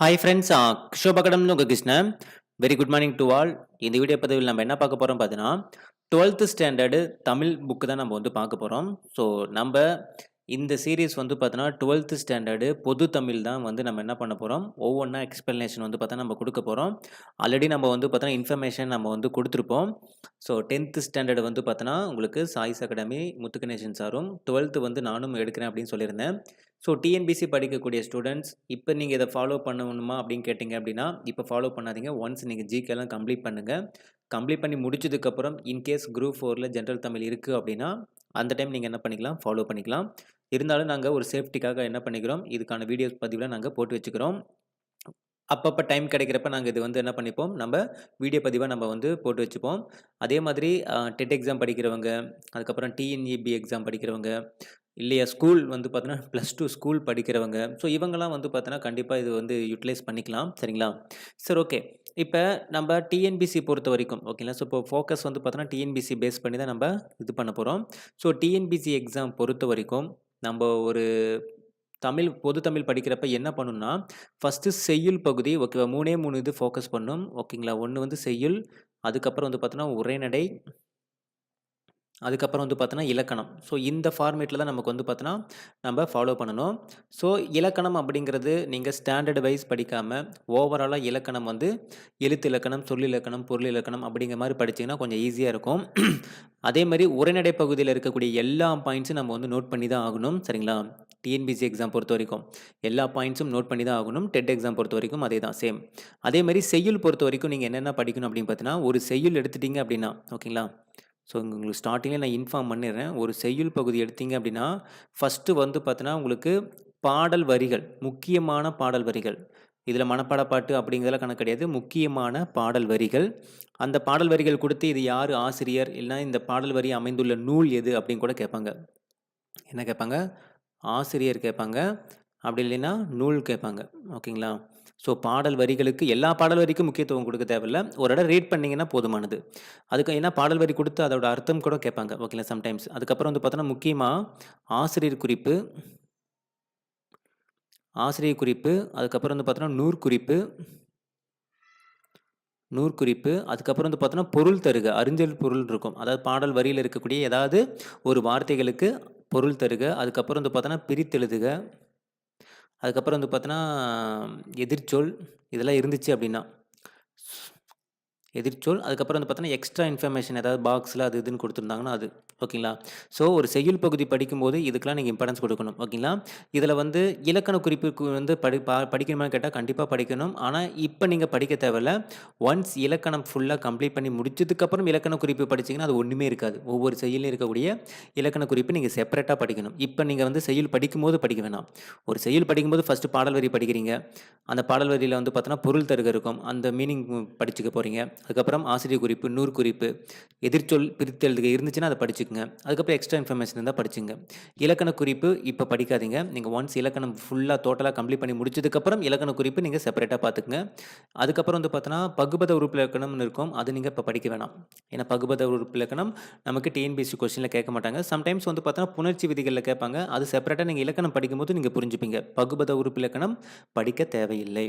Hi friends கிஷோபகடம்னு உங்கள் Krishnan. Very good morning to all இந்த வீடியோ பதிவில் நம்ம என்ன பார்க்க போகிறோம் பார்த்தீங்கன்னா டுவெல்த்து ஸ்டாண்டர்டு தமிழ் புக்கு தான் நம்ம வந்து பார்க்க போகிறோம் ஸோ நம்ம இந்த சீரீஸ் வந்து பார்த்தோன்னா டுவெல்த்து ஸ்டாண்டர்டு பொது தமிழ் தான் வந்து நம்ம என்ன பண்ண போகிறோம் ஒவ்வொன்றா எக்ஸ்பிளனேஷன் வந்து பார்த்தா நம்ம கொடுக்க போகிறோம் ஆல்ரெடி நம்ம வந்து பார்த்தோன்னா இன்ஃபர்மேஷன் நம்ம வந்து கொடுத்துருப்போம். ஸோ டென்த்து ஸ்டாண்டர்டு வந்து பார்த்தோன்னா உங்களுக்கு சாய்ஸ் அகாடமி முத்துகணேசன் சாரும் டுவெல்த்து வந்து நானும் எடுக்கிறேன் அப்படின்னு சொல்லியிருந்தேன். ஸோ டிஎன்பிசி படிக்கக்கூடிய ஸ்டூடெண்ட்ஸ் இப்போ நீங்கள் இதை ஃபாலோ பண்ணணுமா அப்படின்னு கேட்டிங்க அப்படின்னா இப்போ ஃபாலோ பண்ணாதீங்க. ஒன்ஸ் நீங்கள் ஜிகேலாம் கம்ப்ளீட் பண்ணுங்கள் கம்ப்ளீட் பண்ணி முடிச்சதுக்கப்புறம் இன்கேஸ் குரூப் ஃபோரில் ஜென்ரல் தமிழ் இருக்குது அப்படின்னா அந்த டைம் நீங்கள் என்ன பண்ணிக்கலாம்? ஃபாலோ பண்ணிக்கலாம். இருந்தாலும் நாங்கள் ஒரு சேஃப்டிக்காக என்ன பண்ணிக்கிறோம்? இதுக்கான வீடியோஸ் பதிவில் நாங்கள் போட்டு வச்சுக்கிறோம். அப்பப்போ டைம் கிடைக்கிறப்ப நாங்கள் இது வந்து என்ன பண்ணிப்போம்? நம்ம வீடியோ பதிவாக நம்ம வந்து போட்டு வச்சுப்போம். அதே மாதிரி டெட் எக்ஸாம் படிக்கிறவங்க அதுக்கப்புறம் டிஎன்இபி எக்ஸாம் படிக்கிறவங்க இல்லையா? ஸ்கூல் வந்து பார்த்தோன்னா ப்ளஸ் டூ ஸ்கூல் படிக்கிறவங்க. ஸோ இவங்கெல்லாம் வந்து பார்த்தோன்னா கண்டிப்பாக இது வந்து யூட்டிலைஸ் பண்ணிக்கலாம். சரிங்களா? சரி ஓகே இப்போ நம்ம டிஎன்பிசி பொறுத்த வரைக்கும் ஓகேங்களா ஸோ இப்போ ஃபோக்கஸ் வந்து பார்த்தோன்னா டிஎன்பிசி பேஸ் பண்ணி தான் நம்ம இது பண்ண போகிறோம் ஸோ டிஎன்பிசி எக்ஸாம் பொறுத்த வரைக்கும் நம்ம ஒரு தமிழ் பொது தமிழ் படிக்கிறப்ப என்ன பண்ணணும்னா ஃபஸ்ட்டு செய்யுள் பகுதி ஓகேவா மூணே மூணு இது ஃபோக்கஸ் பண்ணும் ஓகேங்களா ஒன்று வந்து செய்யுள் அதுக்கப்புறம் வந்து பார்த்தோன்னா உரைநடை அதுக்கப்புறம் வந்து பார்த்தோன்னா இலக்கணம். ஸோ இந்த ஃபார்மேட்டில் தான் நமக்கு வந்து பார்த்தோன்னா நம்ம ஃபாலோ பண்ணணும். ஸோ இலக்கணம் அப்படிங்கிறது நீங்கள் ஸ்டாண்டர்ட் வைஸ் படிக்காமல் ஓவராலாக இலக்கணம் வந்து எழுத்து இலக்கணம் சொல் இலக்கணம் பொருள் இலக்கணம் அப்படிங்கிற மாதிரி படிச்சிங்கன்னா கொஞ்சம் ஈஸியாக இருக்கும். அதே மாதிரி உரைநடை பகுதியில் இருக்கக்கூடிய எல்லா பாயிண்ட்ஸும் நம்ம வந்து நோட் பண்ணி தான் ஆகணும். சரிங்களா? டிஎன்பிசி எக்ஸாம் பொறுத்த வரைக்கும். எல்லா பாயிண்ட்ஸும் நோட் பண்ணி தான் ஆகணும். டெட் எக்ஸாம் பொறுத்த வரைக்கும் அதே தான் சேம் அதே மாதிரி செய்யுள் பொறுத்த வரைக்கும் நீங்கள் என்னென்ன படிக்கணும் அப்படின்னு பார்த்தீங்கன்னா ஒரு செய்யுள் எடுத்துட்டீங்க அப்படின்னா ஓகேங்களா ஸோ உங்களுக்கு ஸ்டார்டிங்கே நான் இன்ஃபார்ம் பண்ணிடுறேன். ஒரு செய்யுள் பகுதி எடுத்தீங்க அப்படின்னா ஃபஸ்ட்டு வந்து பார்த்தீங்கன்னா உங்களுக்கு பாடல் வரிகள் முக்கியமான பாடல் வரிகள். இதில் மனப்பாட பாட்டு அப்படிங்கிறதெல்லாம் கணக்கு கிடையாது. முக்கியமான பாடல் வரிகள். அந்த பாடல் வரிகள் கொடுத்து இது யார்? ஆசிரியர்? இல்லைனா இந்த பாடல் வரி அமைந்துள்ள நூல் எது? அப்படின்னு கூட கேட்பாங்க. என்ன கேட்பாங்க? ஆசிரியர் கேட்பாங்க. அப்படி இல்லைன்னா நூல் கேட்பாங்க. ஓகேங்களா? ஸோ பாடல் வரிகளுக்கு எல்லா பாடல் வரிக்கும் முக்கியத்துவம் கொடுக்க தேவையில்ல. ஒரு இடம் ரீட் பண்ணிங்கன்னா போதுமானது. அதுக்கு ஏன்னா பாடல் வரி கொடுத்து அதோட அர்த்தம் கூட கேட்பாங்க. ஓகேங்களா சம்டைம்ஸ் அதுக்கப்புறம் வந்து பார்த்தோன்னா முக்கியமாக ஆசிரியர் குறிப்பு ஆசிரியர் குறிப்பு அதுக்கப்புறம் வந்து பார்த்தோன்னா நூற்குறிப்பு நூற்குறிப்பு அதுக்கப்புறம் வந்து பார்த்தோன்னா பொருள் தருக அறிஞ்சல் பொருள் இருக்கும். அதாவது பாடல் வரியில் இருக்கக்கூடிய ஏதாவது ஒரு வார்த்தைகளுக்கு பொருள் தருக அதுக்கப்புறம் வந்து பார்த்தோன்னா பிரித்தெழுதுக அதுக்கப்புறம் வந்து பார்த்தோன்னா எதிர்ச்சொல் இதெல்லாம் இருந்துச்சு அப்படின்னா எதிர்ச்சொல் அதுக்கப்புறம் வந்து பார்த்தோன்னா எக்ஸ்ட்ரா இன்ஃபர்மேஷன் ஏதாவது பாக்ஸில் அது இதுன்னு கொடுத்துருந்தாங்கன்னா அது. ஓகேங்களா? ஸோ ஒரு செய்யுள் பகுதி படிக்கும்போது இதுக்கெலாம் நீங்கள் இம்பார்ட்டன்ஸ் கொடுக்கணும். ஓகேங்களா? இதில் வந்து இலக்கண குறிப்புக்கு வந்து படி பா படிக்கணுமான்னு கேட்டால் கண்டிப்பாக படிக்கணும். ஆனால் இப்போ நீங்கள் படிக்க தேவையில்ல. ஒன்ஸ் இலக்கணம் ஃபுல்லாக கம்ப்ளீட் பண்ணி முடிச்சதுக்கப்புறம் இலக்கண குறிப்பு படிச்சிங்கன்னா அது ஒன்றுமே இருக்காது. ஒவ்வொரு செய்யுளையும் இருக்கக்கூடிய இலக்கண குறிப்பு நீங்கள் செப்பரேட்டாக படிக்கணும். இப்போ நீங்கள் வந்து செய்யுள் படிக்கும்போது படிக்க வேணாம். ஒரு செய்யுள் படிக்கும்போது ஃபஸ்ட்டு பாடல் வரி படிக்கிறீங்க. அந்த பாடல் வரியில் வந்து பார்த்தோன்னா பொருள் தருக இருக்கும். அந்த மீனிங் படிச்சுக்க போகிறீங்க அதுக்கப்புறம் ஆசிரியர் குறிப்பு நூறு குறிப்பு எதிர்ச்சொல் பிரித்தெழுதுக இருந்துச்சுன்னா அதை படிச்சுக்கோங்க. அதுக்கப்புறம் எக்ஸ்ட்ரா இன்ஃபர்மேஷன் இருந்தால் படிச்சுங்க. இலக்கண குறிப்பு இப்போ படிக்காதீங்க. நீங்கள் ஒன்ஸ் இலக்கணம் ஃபுல்லாக டோட்டலாக கம்ப்ளீட் பண்ணி முடிச்சதுக்கப்புறம் இலக்கண குறிப்பு நீங்கள் செப்பரேட்டாக பார்த்துக்குங்க அதுக்கப்புறம் வந்து பார்த்தோன்னா பகுபத உறுப்பு இலக்கணம்னு இருக்கும். அது நீங்கள் இப்போ படிக்க வேணாம். ஏன்னா பகுபத உறுப்பு இலக்கணம் நமக்கு டிஎன்பிஎஸ்சி கொஸ்டினில் கேட்க மாட்டாங்க. சம்டைம்ஸ் வந்து பார்த்தோன்னா புணர்ச்சி விதிகளில் கேட்பாங்க. அது செப்பரேட்டாக நீங்கள் இலக்கணம் படிக்கும்போது நீங்கள் புரிஞ்சுப்பீங்க. பகுபத உறுப்பு இலக்கணம் படிக்க தேவையில்லை.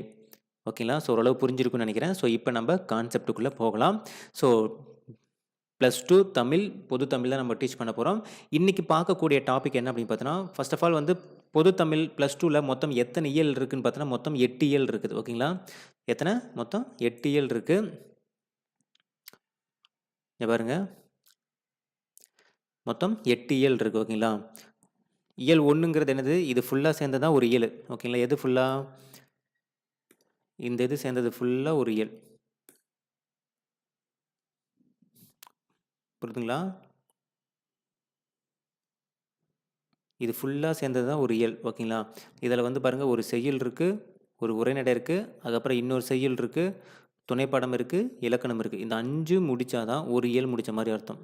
ஓகேங்களா? ஸோ ஓரளவு புரிஞ்சிருக்குன்னு நினைக்கிறேன். ஸோ இப்போ நம்ம கான்செப்டுக்குள்ளே போகலாம். ஸோ ப்ளஸ் டூ தமிழ் பொது தமிழ் தான் நம்ம டீச் பண்ண போகிறோம் இன்றைக்கி பார்க்கக்கூடிய டாபிக் என்ன அப்படின்னு பார்த்தோன்னா ஃபர்ஸ்ட் ஆஃப் ஆல் வந்து பொது தமிழ் ப்ளஸ் டூவில் மொத்தம் எத்தனை இயல் இருக்குதுன்னு பார்த்தோன்னா மொத்தம் எட்டு இயல் இருக்குது. ஓகேங்களா? எத்தனை? மொத்தம் எட்டு இயல் இருக்குது பாருங்க. மொத்தம் எட்டு இயல் இருக்குது ஓகேங்களா? இயல் ஒன்றுங்கிறது என்னது? இது ஃபுல்லாக சேர்ந்து தான் ஒரு இயல். ஓகேங்களா? எது ஃபுல்லாக இந்த இது சேர்ந்தது ஃபுல்லாக ஒரு இயல். புரியுதுங்களா இது ஃபுல்லாக சேர்ந்தது தான் ஒரு இயல் ஓகேங்களா? இதில் வந்து பாருங்கள் ஒரு செய்யுள் இருக்குது ஒரு உரைநடை இருக்குது அதுக்கப்புறம் இன்னொரு செய்யுள் இருக்குது துணைப்படம் இருக்குது இலக்கணம் இருக்குது இந்த அஞ்சு முடித்தா தான் ஒரு இயல் முடித்த மாதிரி அர்த்தம்.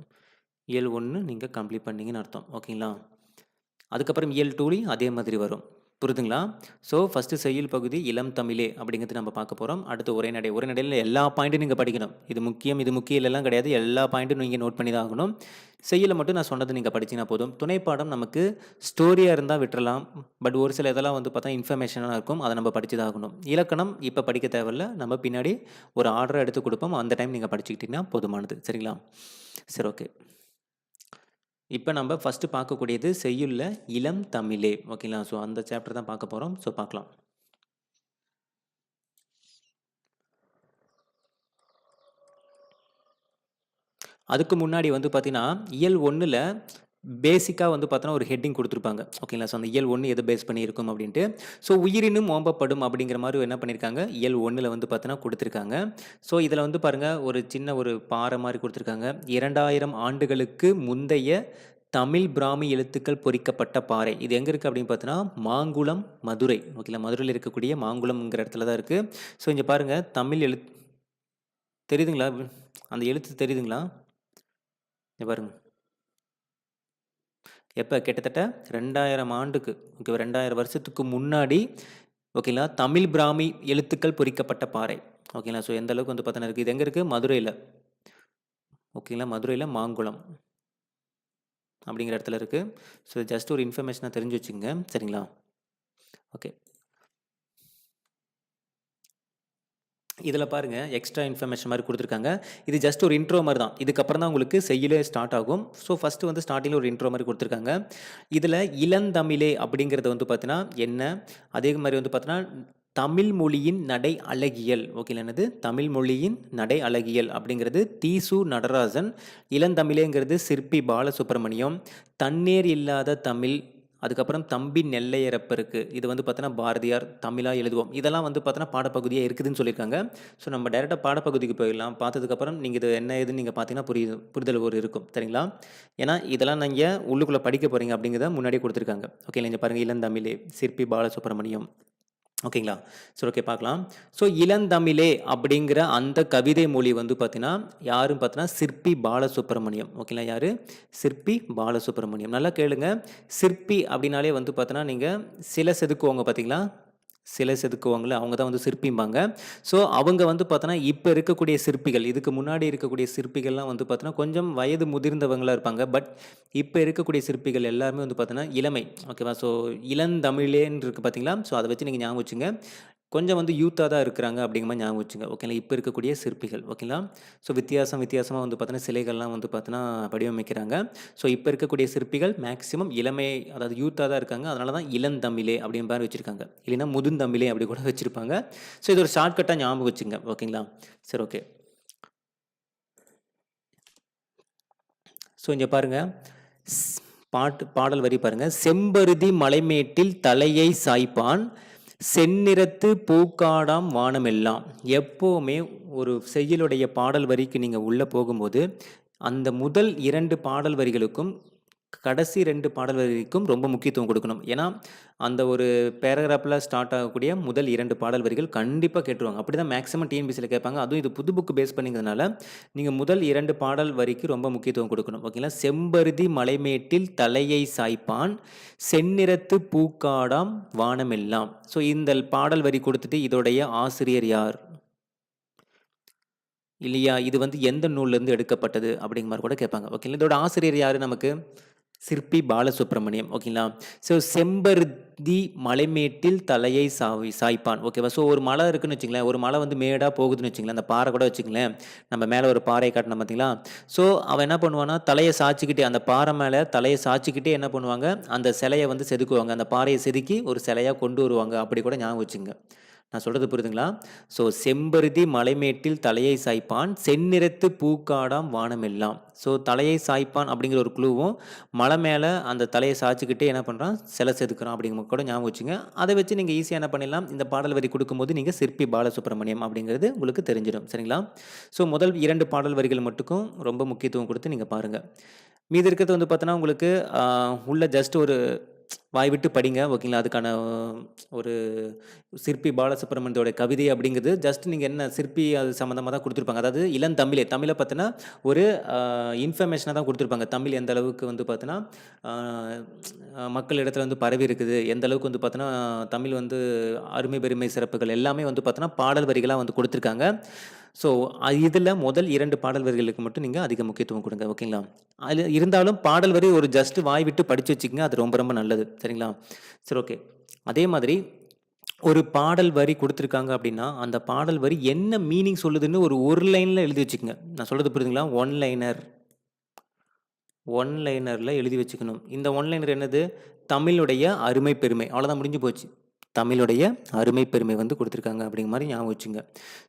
இயல் ஒன்று நீங்கள் கம்ப்ளீட் பண்ணீங்கன்னு அர்த்தம் ஓகேங்களா? அதுக்கப்புறம் இயல் டூலையும் அதே மாதிரி வரும். புரிதுங்களா ஸோ ஃபஸ்ட்டு செய்யுள் பகுதி இளம் தமிழே அப்படிங்கிறது நம்ம பார்க்க போகிறோம் அடுத்து உரைநடை. உரைநடையில எல்லா பாயிண்ட்டும் நீங்கள் படிக்கணும். இது முக்கியம், இது முக்கியம் இல்லைலாம் கிடையாது. எல்லா பாயிண்ட்டும் நீங்கள் நோட் பண்ணி தான் ஆகணும். செய்யலை மட்டும் நான் சொன்னது நீங்கள் படிச்சிங்கன்னா போதும். துணைப்பாடம் நமக்கு ஸ்டோரியாக இருந்தால் விட்டுறலாம். பட் ஒரு சில இதெல்லாம் வந்து பார்த்தா இன்ஃபர்மேஷனாக இருக்கும். அதை நம்ம படிச்சு தான் ஆகணும். இலக்கணம் இப்போ படிக்க தேவையில்ல. நம்ம பின்னாடி ஒரு ஆர்டரா எடுத்து கொடுப்போம் அந்த டைம் நீங்கள் படிச்சுக்கிட்டிங்கன்னா போதுமானது. சரிங்களா? சரி ஓகே. இப்போ நம்ம ஃபர்ஸ்ட்டு பார்க்கக்கூடியது செய்யுள்ள இளம் தமிழே. ஓகேங்களா? ஸோ அந்த சாப்டர் தான் பார்க்க போகிறோம் ஸோ பார்க்கலாம். அதுக்கு முன்னாடி வந்து பார்த்தீங்கன்னா, இயல் ஒன்றில் பேசிக்காக வந்து பார்த்தோன்னா, ஒரு ஹெட்டிங் கொடுத்துருப்பாங்க ஓகேங்களா? ஸோ அந்த இயல் ஒன்று எதை பேஸ் பண்ணியிருக்கும் அப்படின்ட்டு. ஸோ உயிரினும் ஓம்பப்படும் அப்படிங்கிற மாதிரி என்ன பண்ணியிருக்காங்க, இயல் ஒன்றில் வந்து பார்த்தோன்னா கொடுத்துருக்காங்க ஸோ இதில் வந்து பாருங்கள் ஒரு சின்ன ஒரு பாறை மாதிரி கொடுத்துருக்காங்க இரண்டாயிரம் ஆண்டுகளுக்கு முந்தைய தமிழ் பிராமி எழுத்துக்கள் பொறிக்கப்பட்ட பாறை. இது எங்கே இருக்குது அப்படின்னு பார்த்தீங்கன்னா, மாங்குளம், மதுரை. ஓகேங்களா? மதுரையில் இருக்கக்கூடிய மாங்குளம்ங்கிற இடத்துல தான் இருக்குது ஸோ இங்கே பாருங்கள் தமிழ் எழுத் தெரியுதுங்களா? அந்த எழுத்து தெரியுதுங்களா? இங்க பாருங்கள் எப்போ கிட்டத்தட்ட 2000 ஆண்டுக்கு ஓகே ரெண்டாயிரம் வருஷத்துக்கு முன்னாடி ஓகேங்களா? தமிழ் பிராமி எழுத்துக்கள் பொறிக்கப்பட்ட பாறை. ஓகேங்களா? ஸோ எந்த அளவுக்கு வந்து பார்த்தோன்னா இருக்குது இது எங்கே இருக்குது மதுரையில் ஓகேங்களா? மதுரையில் மாங்குளம். அப்படிங்கிற இடத்துல இருக்குது ஸோ ஜஸ்ட் ஒரு இன்ஃபர்மேஷனாக தெரிஞ்சு வச்சுங்க சரிங்களா? ஓகே. இதில் பாருங்கள் எக்ஸ்ட்ரா இன்ஃபர்மேஷன் மாதிரி கொடுத்துருக்காங்க இது ஜஸ்ட் ஒரு இன்ட்ரோ மாதிரி தான். இதுக்கப்புறம் தான் உங்களுக்கு செய்யலே ஸ்டார்ட் ஆகும். ஸோ ஃபர்ஸ்ட்டு வந்து ஸ்டார்டிங்கில் ஒரு இன்ட்ரோ மாதிரி கொடுத்துருக்காங்க இதில் இளந்தமிழே அப்படிங்கிறது வந்து பார்த்தீங்கன்னா என்ன? அதே மாதிரி வந்து பார்த்தீங்கன்னா, தமிழ் மொழியின் நடை அழகியல். ஓகே என்னது? தமிழ் மொழியின் நடை அழகியல் அப்படிங்கிறது தீசு நடராஜன். இளந்தமிழேங்கிறது சிற்பி பாலசுப்ரமணியம். தண்ணீர் இல்லாத தமிழ் அதுக்கப்புறம் தம்பி நெல்லையரப்பருக்கு. இது வந்து பார்த்தோன்னா, பாரதியார் தமிழாக எழுதுவோம். இதெல்லாம் வந்து பார்த்தோன்னா, பாடப்பகுதியாக இருக்குதுன்னு சொல்லியிருக்காங்க. ஸோ நம்ம டேரெக்டாக பாடப்பகுதிக்கு போயிடலாம். பார்த்ததுக்கப்புறம் நீங்கள் இது என்ன ஏதுன்னு நீங்கள் பார்த்தீங்கன்னா புரியுது புரிதல் ஒரு இருக்கும். சரிங்களா? ஏன்னா இதெல்லாம் நீங்கள் உள்ளுக்குள்ளே படிக்க போகிறீங்க அப்படிங்கிறத முன்னாடியே கொடுத்துருக்காங்க ஓகே நீங்கள் பாருங்க, இளந்தமிழே, சிற்பி பாலசுப்ரமணியம். ஓகேங்களா? சரி ஓகே பார்க்கலாம். ஸோ இளந்தமிழே அப்படிங்கிற அந்த கவிதை மொழி வந்து பார்த்தீங்கன்னா, யாருன்னு பார்த்தீங்கன்னா, சிற்பி பாலசுப்ரமணியம். ஓகேங்களா? யார் சிற்பி பாலசுப்ரமணியம். நல்லா கேளுங்க. சிற்பி அப்படின்னாலே வந்து பார்த்தீங்கன்னா, நீங்கள் சில செதுக்குவாங்க பார்த்தீங்களா? சிலை செதுக்குவாங்கல்ல, அவங்க தான் வந்து சிற்பிம்பாங்க. ஸோ அவங்க வந்து பார்த்தோன்னா, இப்போ இருக்கக்கூடிய சிற்பிகள், இதுக்கு முன்னாடி இருக்கக்கூடிய சிற்பிகள்லாம் வந்து பார்த்தோன்னா, கொஞ்சம் வயது முதிர்ந்தவங்களாக இருப்பாங்க. பட் இப்போ இருக்கக்கூடிய சிற்பிகள் எல்லாருமே வந்து பார்த்தோன்னா, இளமை. ஓகேவா? ஸோ இளந்தமிழேன்னு இருக்குது பார்த்தீங்களா? ஸோ அதை வச்சு நீங்கள் ஞாபகம் வச்சுங்க. கொஞ்சம் வந்து யூத்தாக தான் இருக்கிறாங்க அப்படிங்கிற மாதிரி ஞாபகம் வச்சுங்க. ஓகேங்களா? இப்போ இருக்கக்கூடிய சிற்பிகள். ஓகேங்களா? ஸோ வித்தியாசம் வித்தியாசமாக வந்து பார்த்தோன்னா, சிலைகள்லாம் வந்து பார்த்தோன்னா வடிவமைக்கிறாங்க. ஸோ இப்போ இருக்கக்கூடிய சிற்பிகள் மேக்ஸிமம் இளமை அதாவது யூத்தாக தான் இருக்காங்க. அதனால தான் இளந்தமிழே அப்படின்னு பாரு வச்சுருக்காங்க இல்லைன்னா முதுந்தமிழே அப்படி கூட வச்சுருப்பாங்க ஸோ இது ஒரு ஷார்ட்கட்டாக ஞாபகம் வச்சுங்க. ஓகேங்களா? சரி ஓகே. ஸோ இங்கே பாருங்கள் பாட்டு பாடல் வரி பாருங்கள் செம்பருதி மலைமேட்டில் தலையை சாய்ப்பான். செந்நிறத்து பூக்காடாம் வானமெல்லாம். எப்போவுமே ஒரு செய்யுளுடைய பாடல் வரிக்கு நீங்கள் உள்ளே போகும்போது, அந்த முதல் இரண்டு பாடல் வரிகளுக்கும், கடைசி ரெண்டு பாடல் வரிக்கும் ரொம்ப முக்கியத்துவம் கொடுக்கணும் ஏன்னா, அந்த ஒரு பேராகிராஃபில் ஸ்டார்ட் ஆகக்கூடிய முதல் இரண்டு பாடல் வரிகள் கண்டிப்பாக கேட்டுருவாங்க. அப்படி தான் மேக்ஸிமம் டிஎன்பிசியில் கேட்பாங்க. அதுவும் இது புது புக்கு பேஸ் பண்ணிங்கிறதுனால, நீங்கள் முதல் இரண்டு பாடல் வரிக்கு ரொம்ப முக்கியத்துவம் கொடுக்கணும் ஓகேங்களா? செம்பருதி மலைமேட்டில் தலையை சாய்ப்பான். செந்நிறத்து பூக்காடாம் வானமெல்லாம். ஸோ இந்த பாடல் வரி கொடுத்துட்டு இதோடைய ஆசிரியர் யார்? இல்லையா? இது வந்து எந்த நூல்லேருந்து எடுக்கப்பட்டது? அப்படிங்கிற மாதிரி கூட கேட்பாங்க. ஓகேங்களா? இதோட ஆசிரியர் யார் நமக்கு? சிற்பி பாலசுப்ரமணியம். ஓகேங்களா? ஸோ செம்பருதி மலைமேட்டில் தலையை சாவி சாய்ப்பான். ஓகேவா? ஸோ ஒரு மலை இருக்குன்னு வச்சுங்களேன் ஒரு மலை வந்து மேடாக போகுதுன்னு வச்சுங்களேன் அந்த பாறை கூட வச்சுங்களேன் நம்ம மேலே ஒரு பாறையை காட்டுனோம் பார்த்தீங்களா? ஸோ அவன் என்ன பண்ணுவான்னா, தலையை சாய்ச்சிக்கிட்டே அந்த பாறை மேலே தலையை சாய்ச்சிக்கிட்டே என்ன பண்ணுவாங்க, அந்த சிலையை வந்து செதுக்குவாங்க. அந்த பாறையை செதுக்கி ஒரு சிலையாக கொண்டு வருவாங்க. அப்படி கூட ஞாபகம் வச்சுங்க நான் சொல்கிறது புரியுதுங்களா? ஸோ செம்பருதி மலைமேட்டில் தலையை சாய்ப்பான். செந்நிறத்து பூக்காடாம் வானமெல்லாம். ஸோ தலையை சாய்ப்பான் அப்படிங்கிற ஒரு குழுவும் மலை மேலே அந்த தலையை சாய்ச்சிக்கிட்டே என்ன பண்ணுறான் சிலை செதுக்கிறோம் அப்படிங்கிற கூட ஞாபகம் வச்சுங்க. அதை வச்சு நீங்கள் ஈஸியாக என்ன பண்ணிடலாம், இந்த பாடல் வரி கொடுக்கும்போது நீங்கள் சிற்பி பாலசுப்ரமணியம் அப்படிங்கிறது உங்களுக்கு தெரிஞ்சிடும். சரிங்களா? ஸோ முதல் இரண்டு பாடல் வரிகள் மட்டுக்கும் ரொம்ப முக்கியத்துவம் கொடுத்து நீங்கள் பாருங்கள் மீதி இருக்கிறது வந்து பார்த்தோன்னா, உங்களுக்கு உள்ள ஜஸ்ட் ஒரு வாய் விட்டு படிங்க ஓகேங்களா? அதுக்கான ஒரு சிற்பி பாலசுப்ரமணியத்தோட கவிதை அப்படிங்கிறது ஜஸ்ட் நீங்கள் என்ன சிற்பி அது சம்மந்தமாக தான் கொடுத்துருப்பாங்க. அதாவது இளம் தமிழே தமிழை பார்த்தினா ஒரு இன்ஃபர்மேஷனாக தான் கொடுத்துருப்பாங்க. தமிழ் எந்த அளவுக்கு வந்து பார்த்தினா மக்கள் இடத்துல வந்து பரவி இருக்குது எந்த அளவுக்கு வந்து பார்த்தோன்னா தமிழ் வந்து அருமை பெருமை சிறப்புகள் எல்லாமே வந்து பார்த்தோன்னா பாடல் வரிகளாக வந்து கொடுத்துருக்காங்க. ஸோ இதில் முதல் இரண்டு பாடல் வரிகளுக்கு மட்டும் நீங்கள் அதிக முக்கியத்துவம் கொடுங்க ஓகேங்களா? அது இருந்தாலும் பாடல் வரி ஒரு ஜஸ்ட் வாய் விட்டு படித்து வச்சுக்கோங்க அது ரொம்ப ரொம்ப நல்லது சரிங்களா? சரி ஓகே. அதே மாதிரி ஒரு பாடல் வரி கொடுத்துருக்காங்க அப்படின்னா அந்த பாடல் வரி என்ன மீனிங் சொல்லுதுன்னு ஒரு ஒரு லைனில் எழுதி வச்சுக்கோங்க. நான் சொல்கிறது புரியுதுங்களா? ஒன் லைனர் ஒன் லைனரில் எழுதி வச்சுக்கணும். இந்த ஒன் லைனர் என்னது? தமிழுடைய அருமை பெருமை. அவ்வளோதான் முடிஞ்சு போச்சு. தமிழுடைய அருமை பெருமை வந்து கொடுத்துருக்காங்க அப்படிங்கிற மாதிரி ஞாபகம் வச்சுங்க.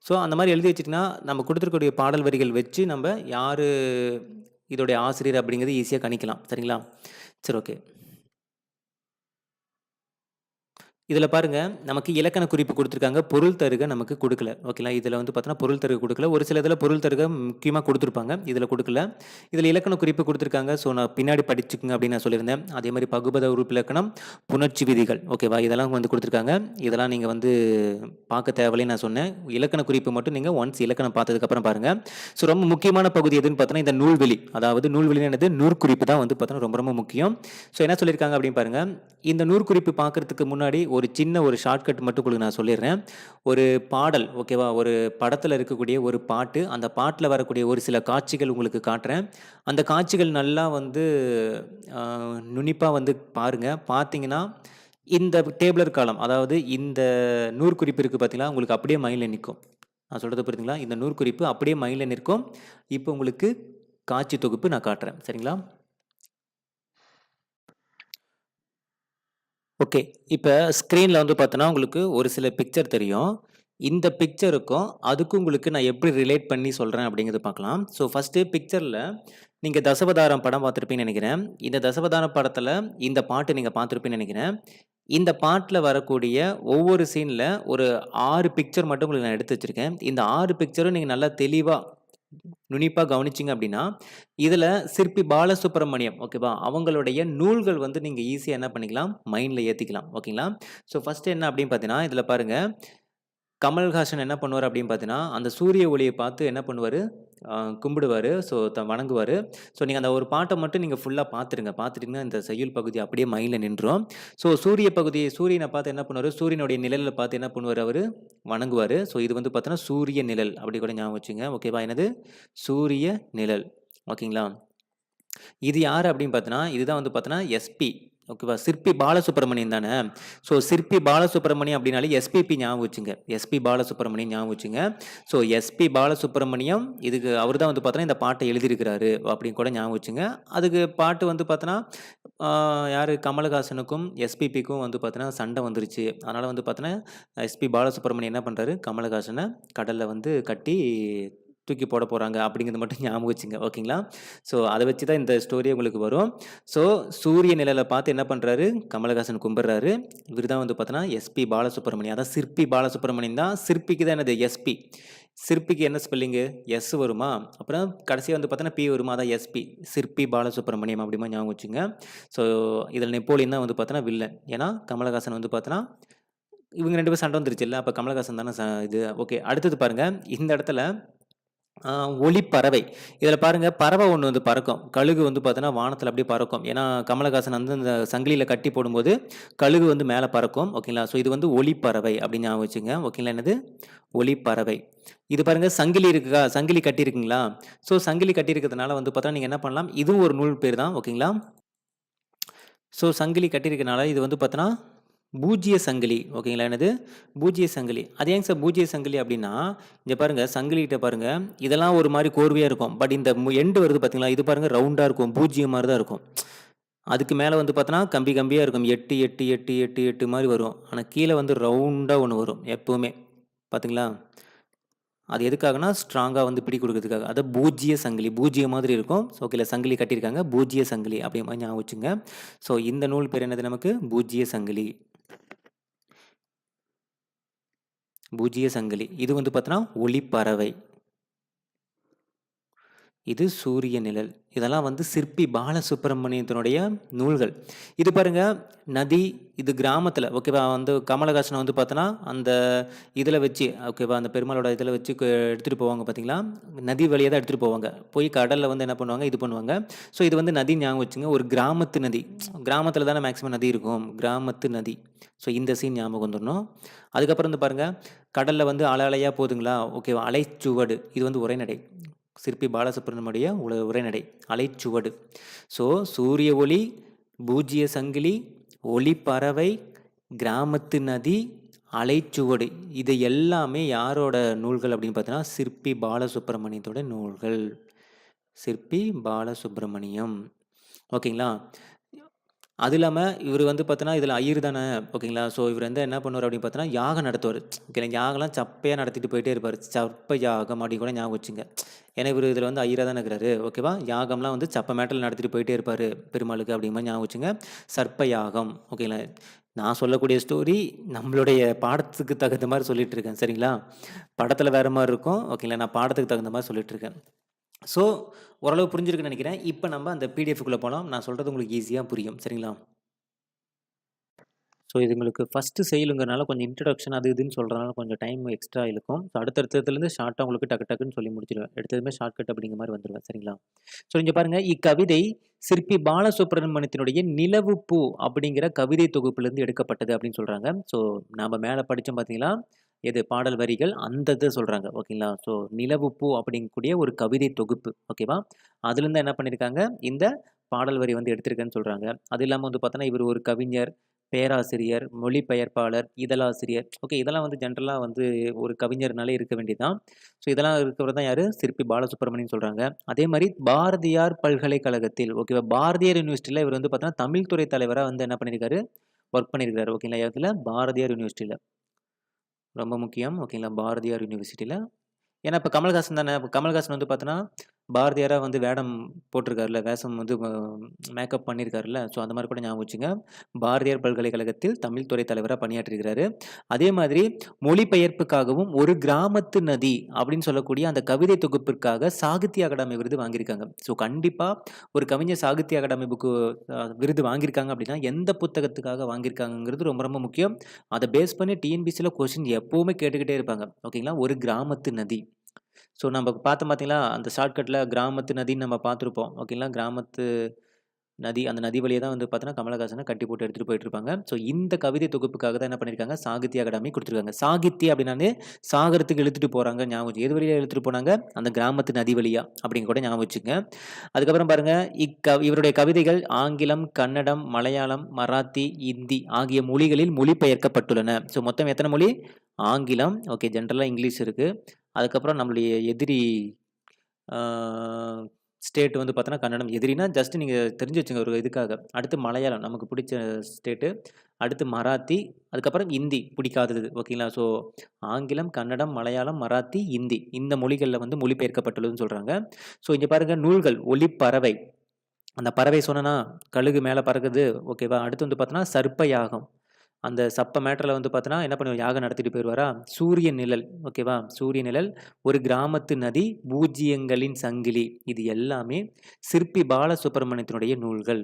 ஸோ அந்த மாதிரி எழுதி வச்சிட்டிங்கன்னா நம்ம கொடுத்துருக்கக்கூடிய பாடல் வரிகள் வச்சு நம்ம யார் இதோடைய ஆசிரியர் அப்படிங்கிறது ஈஸியாக கணிக்கலாம். சரிங்களா? சரி ஓகே இதில் பாருங்கள் நமக்கு இலக்கண குறிப்பு கொடுத்துருக்காங்க பொருள் தருக நமக்கு கொடுக்கல. ஓகேங்களா? இதில் வந்து பார்த்தோன்னா பொருள் தருக கொடுக்கல. ஒரு சில இதில் பொருள் தருக முக்கியமாக கொடுத்துருப்பாங்க இதில் கொடுக்கல. இதில் இலக்கண குறிப்பு கொடுத்துருக்காங்க ஸோ நான் பின்னாடி படிச்சுக்குங்க அப்படின்னு நான் சொல்லியிருந்தேன். அதே மாதிரி பகுபத உறுப்பு இலக்கணம் புணர்ச்சி விதிகள். ஓகேவா? இதெல்லாம் வந்து கொடுத்துருக்காங்க. இதெல்லாம் நீங்கள் வந்து பார்க்க தேவையில்லைன்னு நான் சொன்னேன். இலக்கண குறிப்பு மட்டும் நீங்கள் ஒன்ஸ் இலக்கணம் பார்த்ததுக்கப்புறம் பாருங்கள் ஸோ ரொம்ப முக்கியமான பகுதி எதுன்னு பார்த்தோன்னா இந்த நூல்வெளி. அதாவது நூல்வெளினது நூற்குறிப்பு தான் வந்து பார்த்தோன்னா ரொம்ப ரொம்ப முக்கியம். ஸோ என்ன சொல்லியிருக்காங்க அப்படின்னு பாருங்கள் இந்த நூற்குறிப்பு பார்க்குறதுக்கு முன்னாடி ஒரு ஒரு சின்ன ஒரு ஷார்ட்கட் மட்டும் உங்களுக்கு நான் சொல்லிடுறேன். ஒரு பாடல் ஓகேவா ஒரு படத்தில் இருக்கக்கூடிய ஒரு பாட்டு அந்த பாட்டில் வரக்கூடிய ஒரு சில காட்சிகள் உங்களுக்கு காட்டுறேன். அந்த காட்சிகள் நல்லா வந்து நுனிப்பாக வந்து பாருங்கள் பார்த்தீங்கன்னா இந்த டேபிளர் காலம் அதாவது இந்த நூற்குறிப்பு இருக்குது பார்த்தீங்களா உங்களுக்கு அப்படியே மைண்டில் நிற்கும் நான் சொல்கிறது புரியுதுங்களா? இந்த நூற்குறிப்பு அப்படியே மைண்டில் நிற்கும். இப்போ உங்களுக்கு காட்சி தொகுப்பு நான் காட்டுறேன். சரிங்களா? ஓகே. இப்போ ஸ்க்ரீனில் வந்து பார்த்தோன்னா, உங்களுக்கு ஒரு சில பிக்சர் தெரியும். இந்த பிக்சருக்கும், அதுக்கும் உங்களுக்கு நான் எப்படி ரிலேட் பண்ணி சொல்கிறேன் அப்படிங்கிறத பார்க்கலாம். ஸோ ஃபர்ஸ்ட்டு பிக்சரில் நீங்கள் தசவதாரம் படம் பார்த்துருப்பீங்கன்னு நினைக்கிறேன் இந்த தசவதாரம் படத்தில் இந்த பாட்டு நீங்கள் பார்த்துருப்பீங்கன்னு நினைக்கிறேன் இந்த பாட்டில் வரக்கூடிய ஒவ்வொரு சீனில் ஒரு ஆறு பிக்சர் மட்டும் உங்களுக்கு நான் எடுத்து வச்சுருக்கேன் இந்த ஆறு பிக்சரும் நீங்கள் நல்லா தெளிவாக நுனிப்பாக கவனிச்சிங்க அப்படின்னா, இதில் சிற்பி பாலசுப்ரமணியம் ஓகேவா? அவங்களுடைய நூல்கள் வந்து நீங்கள் ஈஸியாக என்ன பண்ணிக்கலாம், மைண்டில் ஏற்றிக்கலாம் ஓகேங்களா? ஸோ ஃபஸ்ட்டு என்ன அப்படின்னு பார்த்தீங்கன்னா, இதில் பாருங்கள் கமல்ஹாசன் என்ன பண்ணுவார் அப்படின்னு பார்த்தீங்கன்னா, அந்த சூரிய ஒளியை பார்த்து என்ன பண்ணுவார் கும்பிடுவார் ஸோ த வணங்குவார் ஸோ நீங்கள் அந்த ஒரு பாட்டை மட்டும் நீங்கள் ஃபுல்லாக பார்த்துருங்க. பார்த்துட்டிங்கன்னா இந்த செய்யுள் பகுதி அப்படியே மயிலில் நின்றும். ஸோ சூரிய பகுதி சூரியனை பார்த்து என்ன பண்ணுவார் சூரியனுடைய நிழலில் பார்த்து என்ன பண்ணுவார் அவர் வணங்குவார் ஸோ இது வந்து பார்த்தோன்னா, சூரிய நிழல் அப்படி கூட ஞாபகம் வச்சுங்க. ஓகேவா? என்னது? சூரிய நிழல். ஓகேங்களா? இது யார் அப்படின்னு பார்த்தோன்னா, இதுதான் வந்து பார்த்தோன்னா, எஸ்பி ஓகேவா? சிற்பி பாலசுப்ரமணியம் தானே. ஸோ சிற்பி பாலசுப்ரமணியம் அப்படின்னாலே எஸ்பிபி ஞாபகம் வச்சுங்க. எஸ்பி பாலசுப்ரமணியம் ஞாபகம் வச்சுங்க. ஸோ எஸ்பி பாலசுப்ரமணியம் இதுக்கு அவர் தான் வந்து பார்த்தோன்னா, இந்த பாட்டை எழுதியிருக்கிறாரு அப்படின்னு கூட ஞாபகம் வச்சுங்க. அதுக்கு பாட்டு வந்து பார்த்தோன்னா, யார் கமலஹாசனுக்கும், எஸ்பிபிக்கும் வந்து பார்த்தோன்னா, சண்டை வந்துருச்சு. அதனால் வந்து பார்த்தோன்னா, எஸ்பி பாலசுப்ரமணியம் என்ன பண்ணுறாரு கமலஹாசனை கடலில் வந்து கட்டி தூக்கி போட போகிறாங்க அப்படிங்கிறத மட்டும் ஞாபகம் வச்சுங்க. ஓகேங்களா? ஸோ அதை வச்சு தான் இந்த ஸ்டோரி உங்களுக்கு வரும். ஸோ சூரிய நிலையில் பார்த்து என்ன பண்ணுறாரு கமலஹாசன் கும்பிட்றாரு இவரு தான் வந்து பார்த்தோன்னா, எஸ்பி பாலசுப்ரமணியம். அதான் சிற்பி பாலசுப்ரமணியம் தான். சிற்பிக்கு தான் என்னது எஸ்பி. சிற்பிக்கு என்ன ஸ்பெல்லிங்கு? எஸ் வருமா? அப்புறம் கடைசியாக வந்து பார்த்தோன்னா, பி வருமா? அதான் எஸ்பி. சிற்பி பாலசுப்ரமணியம் அப்படிமா ஞாபகம் வச்சுங்க. ஸோ இதில் நெப்போலியன் தான் வந்து பார்த்தோன்னா வில்லன். ஏன்னா கமலஹாசன் வந்து பார்த்தோன்னா, இவங்க ரெண்டு பேரும் சண்டை வந்துருச்சுல்ல. அப்போ கமலஹாசன் தானே இது ஓகே. அடுத்தது பாருங்கள் இந்த இடத்துல ஒளிப்பறவை. இதில் பாருங்கள் பறவை ஒன்று வந்து பறக்கும். கழுகு வந்து பார்த்தோன்னா, வானத்தில் அப்படியே பறக்கும். ஏன்னா கமலஹாசன் வந்து அந்த சங்கிலியில் கட்டி போடும்போது, கழுகு வந்து மேலே பறக்கும். ஓகேங்களா? ஸோ இது வந்து ஒளிப்பறவை அப்படின்னு ஞாபகம் வச்சுங்க. ஓகேங்களா? என்னது? ஒளிப்பறவை. இது பாருங்க சங்கிலி இருக்குதா? சங்கிலி கட்டியிருக்குங்களா? ஸோ சங்கிலி கட்டியிருக்கிறதுனால வந்து பார்த்தா, நீங்கள் என்ன பண்ணலாம், இதுவும் ஒரு நூல் பேர் தான். ஓகேங்களா? ஸோ சங்கிலி கட்டியிருக்கனால இது வந்து பார்த்தோன்னா, பூஜ்ய சங்கிலி. ஓகேங்களா? என்னது? பூஜ்ய சங்கிலி. அது ஏங்க சார் பூஜ்ய சங்கிலி அப்படின்னா, இங்கே பாருங்க சங்கிலிகிட்ட பாருங்க, இதெல்லாம் ஒரு மாதிரி கோர்வையாக இருக்கும். பட் இந்த மு வருது பார்த்தீங்களா, இது பாருங்க ரவுண்டாக இருக்கும். பூஜ்ஜியம் மாதிரி தான் இருக்கும். அதுக்கு மேலே வந்து பார்த்தோன்னா, கம்பி கம்பியாக இருக்கும். எட்டு எட்டு எட்டு எட்டு எட்டு மாதிரி வரும். ஆனால் கீழே வந்து ரவுண்டாக ஒன்று வரும் எப்போவுமே பார்த்தீங்களா? அது எதுக்காகன்னா, ஸ்ட்ராங்காக வந்து பிடி கொடுக்கறதுக்காக அதான் பூஜ்ய சங்கிலி. பூஜ்யம் மாதிரி இருக்கும். ஸோ கீழ சங்கிலி கட்டியிருக்காங்க. பூஜ்ய சங்கிலி அப்படி மாதிரி ஞாபகம் வச்சுங்க. ஸோ இந்த நூல் பேர் என்னது நமக்கு? பூஜ்ய சங்கிலி. பூஜ்ஜிய சங்கிலி. இது வந்து பார்த்தோன்னா, ஒளிப்பறவை. இது சூரிய நிழல். இதெல்லாம் வந்து சிற்பி பாலசுப்ரமணியத்தினுடைய நூல்கள். இது பாருங்க, நதி இது கிராமத்தில் ஓகேவா? வந்து கமலஹாசனை வந்து பார்த்தோன்னா, அந்த இதில் வச்சு ஓகேவா? அந்த பெருமாளோட இதில் வச்சு க போவாங்க பார்த்தீங்களா? நதி வழியாக தான் எடுத்துகிட்டு போவாங்க. போய் கடலில் வந்து என்ன பண்ணுவாங்க, இது பண்ணுவாங்க. ஸோ இது வந்து நதி ஞாபகம் வச்சுங்க. ஒரு கிராமத்து நதி. கிராமத்தில் தானே மேக்ஸிமம் நதி இருக்கும். கிராமத்து நதி. ஸோ இந்த சீன் ஞாபகம் வந்துடணும் அதுக்கப்புறம் வந்து பாருங்கள் கடலில் வந்து அலை அலையாக போதுங்களா? ஓகேவா? அலைச்சுவடு. இது வந்து உரைநடை. சிற்பி பாலசுப்ரமணிய உல உரைநடை. அலைச்சுவடு. ஸோ சூரிய ஒளி, பூஜ்ய சங்கிலி, ஒளிப்பறவை, கிராமத்து நதி, அலைச்சுவடு. இது எல்லாமே யாரோட நூல்கள் அப்படின்னு பார்த்தோன்னா சிற்பி பாலசுப்ரமணியத்தோட நூல்கள். சிற்பி பாலசுப்ரமணியம். ஓகேங்களா? அது இல்லாமல் இவர் வந்து பார்த்தோன்னா, இதில் ஐயர் தானே ஓகேங்களா? ஸோ இவர் வந்து என்ன பண்ணுவார் அப்படின்னு பார்த்தோன்னா, யாகம் நடத்துவார் ஓகேங்களா? யாகம்லாம் சப்பையாக நடத்திட்டு போயிட்டே இருப்பார் சப்ப யாகம் அப்படி கூட ஞாபகம் வச்சுங்க. ஏன்னா இவர் இதில் வந்து ஐயராக தானே இருக்கிறாரு. ஓகேவா? யாகம்லாம் வந்து சப்ப மேட்டல் நடத்திட்டு போயிட்டே இருப்பார் பெருமாளுக்கு அப்படிங்கிற ஞாபகம் வச்சுங்க. சர்ப்ப யாகம் ஓகேங்களா? நான் சொல்லக்கூடிய ஸ்டோரி நம்மளுடைய பாடத்துக்கு தகுந்த மாதிரி சொல்லிட்டு இருக்கேன். சரிங்களா? படத்தில் வேறு மாதிரி இருக்கும். ஓகேங்களா? நான் பாடத்துக்கு தகுந்த மாதிரி சொல்லிட்டு இருக்கேன். ஸோ ஓரளவு புரிஞ்சிருக்குன்னு நினைக்கிறேன் இப்போ நம்ம அந்த பிடிஎஃப்குள்ளே போலாம். நான் சொல்கிறது உங்களுக்கு ஈஸியாக புரியும். சரிங்களா? ஸோ இது உங்களுக்கு ஃபஸ்ட்டு செயலுங்கிறனால கொஞ்சம் இன்ட்ரடக்ஷன் அது இதுன்னு சொல்கிறதுனால கொஞ்சம் டைம் எக்ஸ்ட்ரா இருக்கும் ஸோ அடுத்தடுத்ததுலேருந்து ஷார்ட்டாக உங்களுக்கு டக்கு டக்குன்னு சொல்லி முடிச்சிடுவேன் எடுத்ததுமே ஷார்ட்கட் அப்படிங்கிற மாதிரி வந்துடுவேன் சரிங்களா? ஸோ இங்கே பாருங்கள் இக்கவிதை சிற்பி பாலசுப்ரமணியத்தினுடைய நிலவுப்பூ அப்படிங்கிற கவிதை தொகுப்பிலிருந்து எடுக்கப்பட்டது அப்படின்னு சொல்கிறாங்க ஸோ நாம் மேலே படித்தோம் பார்த்தீங்களா? எது பாடல் வரிகள் அந்த இதை சொல்கிறாங்க ஓகேங்களா? ஸோ நிலவுப்பூ அப்படிங்கக்கூடிய ஒரு கவிதை தொகுப்பு. ஓகேவா? அதுலேருந்து என்ன பண்ணியிருக்காங்க, இந்த பாடல் வரி வந்து எடுத்திருக்கேன்னு சொல்கிறாங்க அது இல்லாமல் வந்து பார்த்தோன்னா, இவர் ஒரு கவிஞர், பேராசிரியர், மொழிபெயர்ப்பாளர், இதழாசிரியர். ஓகே இதெல்லாம் வந்து ஜென்ரலாக வந்து ஒரு கவிஞர்னாலே இருக்க வேண்டியது தான். ஸோ இதெல்லாம் இருக்கிறவர் தான் யார் சிற்பி பாலசுப்ரமணியன் சொல்கிறாங்க அதே மாதிரி பாரதியார் பல்கலைக்கழகத்தில் ஓகேவா? பாரதியார் யூனிவர்சிட்டியில் இவர் வந்து பார்த்தோன்னா, தமிழ் துறை வந்து என்ன பண்ணியிருக்காரு, ஒர்க் பண்ணியிருக்காரு. ஓகேங்களா? இதில் பாரதியார் யூனிவர்சிட்டியில் ரொம்ப முக்கியம். ஓகேங்களா? பாரதியார் யூனிவர்சிட்டியில் ஏன்னா இப்போ கமல்ஹாசன் தானே. இப்போ கமல்ஹாசன் வந்து பார்த்தோன்னா, பாரதியாராக வந்து வேடம் போட்டிருக்காருல்ல. வேஷம் வந்து மேக்கப் பண்ணியிருக்காருல்ல. ஸோ அந்த மாதிரி கூட ஞாபகம் வச்சுங்க. பாரதியார் பல்கலைக்கழகத்தில் தமிழ் துறை தலைவராக பணியாற்றிருக்கிறாரு அதே மாதிரி மொழிபெயர்ப்புக்காகவும் ஒரு கிராமத்து நதி அப்படின்னு சொல்லக்கூடிய அந்த கவிதை தொகுப்பிற்காக சாகித்ய அகாடமி விருது வாங்கியிருக்காங்க. ஸோ கண்டிப்பாக ஒரு கவிஞர் சாகித்ய அகாடமி புக்கு விருது வாங்கியிருக்காங்க அப்படின்னா, எந்த புத்தகத்துக்காக வாங்கியிருக்காங்கங்கிறது ரொம்ப ரொம்ப முக்கியம். அதை பேஸ் பண்ணி டிஎன்பிசியில் கொஸ்டின் எப்போவுமே கேட்டுக்கிட்டே இருப்பாங்க. ஓகேங்களா? ஒரு கிராமத்து நதி. ஸோ நம்ம பார்த்தோம் பார்த்தீங்களா? அந்த ஷார்ட்கட்டில் கிராமத்து நதின்னு நம்ம பார்த்துருப்போம். ஓகேங்களா? கிராமத்து நதி அந்த நதி வழியை தான் வந்து பார்த்தோன்னா, கமலஹாசனை கட்டி போட்டு எடுத்துட்டு போயிட்டுருப்பாங்க. ஸோ இந்த கவிதை தொகுப்புக்காக தான் என்ன பண்ணியிருக்காங்க, சாகித்ய அகாடமி கொடுத்துருக்காங்க சாகித்ய அப்படின்னாலே சாகரத்துக்கு இழுத்துட்டு போகிறாங்க ஞாபகம் எது வழியா இழுத்துட்டு போனாங்க? அந்த கிராமத்து நதி வழியா அப்படிங்க கூட ஞாபகம் வச்சுங்க அதுக்கப்புறம் பாருங்க, இக்க இவருடைய கவிதைகள் ஆங்கிலம், கன்னடம், மலையாளம், மராத்தி, இந்தி ஆகிய மொழிகளில் மொழிபெயர்க்கப்பட்டுள்ளன. ஸோ மொத்தம் எத்தனை மொழி? ஆங்கிலம், ஓகே ஜென்ரலாக இங்கிலீஷ் இருக்குது அதுக்கப்புறம் நம்மளுடைய எதிரி ஸ்டேட் வந்து பார்த்தோன்னா, கன்னடம். எதிரினா ஜஸ்ட் நீங்கள் தெரிஞ்சு வச்சுங்க ஒரு இதுக்காக. அடுத்து மலையாளம் நமக்கு பிடிச்ச ஸ்டேட்டு. அடுத்து மராத்தி, அதுக்கப்புறம் இந்தி பிடிக்காதது. ஓகேங்களா? ஸோ ஆங்கிலம், கன்னடம், மலையாளம், மராத்தி, இந்தி இந்த மொழிகளில் வந்து மொழிபெயர்க்கப்பட்டுள்ளதுன்னு சொல்கிறாங்க ஸோ இங்கே பாருங்கள் நூல்கள் ஒளிப்பறவை அந்த பறவை சொன்னேனா, கழுகு மேலே பறக்குது. ஓகேவா? அடுத்து வந்து பார்த்தோன்னா, சர்ப்ப யாகம். அந்த சப்ப மேட்டரில் வந்து பார்த்தோன்னா, என்ன பண்ணுவார் யாகம் நடத்திட்டு போயிடுவாரா சூரிய நிழல். ஓகேவா? சூரிய நிழல், ஒரு கிராமத்து நதி, பூஜ்ஜியங்களின் சங்கிலி. இது எல்லாமே சிற்பி பாலசுப்ரமணியத்தினுடைய நூல்கள்.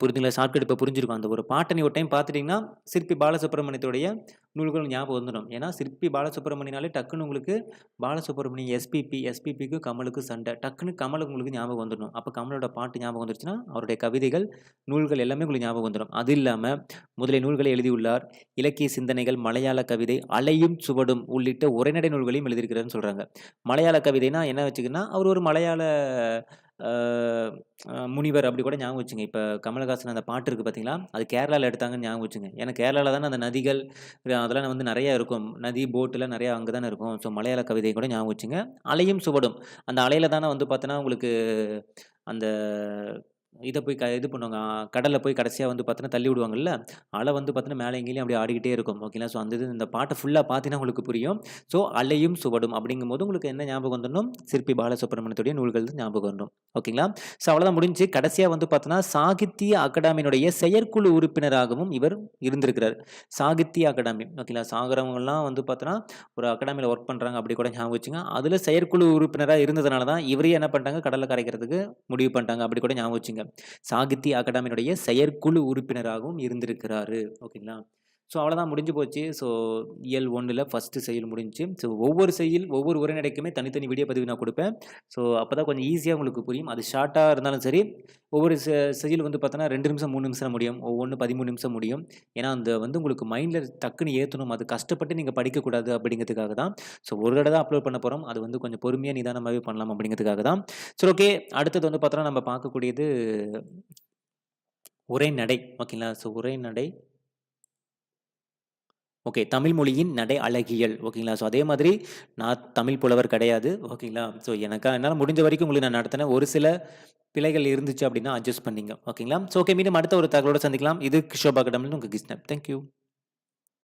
புரிஞ்சுங்களா ஷார்ட்கட் இப்போ புரிஞ்சிருக்கும். அந்த ஒரு பாட்டை நீ ஒரு டைம் பார்த்துட்டிங்கன்னா சிற்பி பாலசுப்ரமணியத்துடைய நூல்கள் ஞாபகம் வந்துடும் ஏன்னா சிற்பி பாலசுப்ரமணியனாலே டக்குனு உங்களுக்கு பாலசுப்ரமணியம் எஸ்பிபி, எஸ்பிபிக்கு கமலுக்கு சண்டை. டக்குனு கமலுக்கு உங்களுக்கு ஞாபகம் வந்துடும் அப்போ கமலோட பாட்டு ஞாபகம் வந்துருச்சுன்னா, அவருடைய கவிதைகள், நூல்கள் எல்லாமே உங்களுக்கு ஞாபகம் வந்துடும் அது இல்லாமல் முதலிய நூல்களை எழுதியுள்ளார். இலக்கிய சிந்தனைகள், மலையாள கவிதை, அலையும் சுவடும் உள்ளிட்ட உரைநடை நூல்களையும் எழுதியிருக்கிறாருன்னு சொல்கிறாங்க மலையாள கவிதைனா என்ன வச்சுக்கன்னா, அவர் ஒரு மலையாள முனிவர் அப்படி கூட ஞாபகம் வச்சுங்க. இப்போ கமலஹாசன் அந்த பாட்டு இருக்குது பார்த்தீங்களா? அது கேரளாவில் எடுத்தாங்கன்னு ஞாபகம் வச்சுங்க. ஏன்னா கேரளாவில் தானே அந்த நதிகள் அதெல்லாம் வந்து நிறையா இருக்கும். நதி, போட்டில் நிறையா அங்கே தானே இருக்கும். ஸோ மலையாள கவிதை கூட ஞாபகம் வச்சுங்க. அலையும் சுவடும். அந்த அலையில தானே வந்து பார்த்தோன்னா, உங்களுக்கு அந்த இதை போய் க இது பண்ணுவாங்க. கடலில் போய் கடைசியாக வந்து பார்த்தீங்கன்னா, தள்ளி விடுவாங்கல்ல. அலை வந்து பார்த்தீங்கன்னா, மேலே எங்கேயும் அப்படியே ஆடிக்கிட்டே இருக்கும். ஓகேங்களா? ஸோ அந்த இது இந்த பாட்டை ஃபுல்லாக பார்த்தீங்கன்னா உங்களுக்கு புரியும். ஸோ அலையும் சுவடும் அப்படிங்கும்போது உங்களுக்கு என்ன ஞாபகம் வந்துடணும் சிற்பி பாலசுப்ரமணியத்துடைய நூல்கள் ஞாபகம் வந்துடும் ஓகேங்களா? ஸோ அவ்வளோதான் முடிஞ்சு கடைசியாக வந்து பார்த்தீங்கன்னா, சாகித்ய அகாடமியினுடைய செயற்குழு உறுப்பினராகவும் இவர் இருந்திருக்கிறார். சாகித்ய அகாடமி ஓகேங்களா? சாகுறவங்கலாம் வந்து பார்த்தீங்கன்னா, ஒரு அகாடமியில் ஒர்க் பண்ணுறாங்க அப்படி கூட ஞாபகம் வச்சுங்க. அதில் செயற்குழு உறுப்பினராக இருந்ததுனால தான் இவரையே என்ன பண்ணிட்டாங்க, கடலை கரைக்கிறதுக்கு முடிவு பண்ணிட்டாங்க. அப்படி கூட ஞாபகம் வச்சுங்க. சாகித்ய அகாடமியினுடைய செயற்குழு உறுப்பினராகவும் இருந்திருக்கிறாரு. ஓகேங்களா? ஸோ அவ்வளோதான் முடிஞ்சு போச்சு. ஸோ இயல் 1ல ஃபர்ஸ்ட்டு செய்யுள் முடிஞ்சுச்சு. ஸோ ஒவ்வொரு செயல் ஒவ்வொரு உரைநடைக்குமே தனித்தனி வீடியோ பதிவு நான் கொடுப்பேன் ஸோ அப்பதான் கொஞ்சம் ஈஸியாக உங்களுக்கு புரியும். அது ஷார்ட்டாக இருந்தாலும் சரி, ஒவ்வொரு செ வந்து பார்த்தோன்னா ரெண்டு நிமிஷம், மூணு நிமிஷம் முடியும். ஒவ்வொன்று பதிமூணு நிமிஷம் முடியும். ஏன்னா, அந்த வந்து உங்களுக்கு மைண்டில் டக்குன்னு ஏற்றணும் அது கஷ்டப்பட்டு நீங்கள் படிக்கக்கூடாது அப்படிங்கிறதுக்காக தான். ஸோ ஒரு தடவை தான் அப்லோட் பண்ண போகிறோம் அது வந்து கொஞ்சம் பொறுமையாக நிதானமாகவே பண்ணலாம் அப்படிங்கிறதுக்காக தான். சரி ஓகே. அடுத்தது வந்து பார்த்தோன்னா, நம்ம பார்க்கக்கூடியது உரைநடை. ஓகேங்களா? ஸோ உரைநடை ஓகே. தமிழ் மொழியின் நடை அழகியல். ஓகேங்களா? ஸோ அதே மாதிரி நான் தமிழ் புலவர் கிடையாது. ஓகேங்களா? ஸோ எனக்கு என்னால் முடிஞ்ச வரைக்கும் உங்களுக்கு நான் நடத்தினேன். ஒரு சில பிழைகள் இருந்துச்சு அப்படின்னா அட்ஜஸ்ட் பண்ணிங்க. ஓகேங்களா? ஸோ ஓகே மீண்டும் அடுத்த ஒரு தகவலோட சந்திக்கலாம். இது கிஷோபா கடம்னு உங்கள் கிருஷ்ணன். Thank you.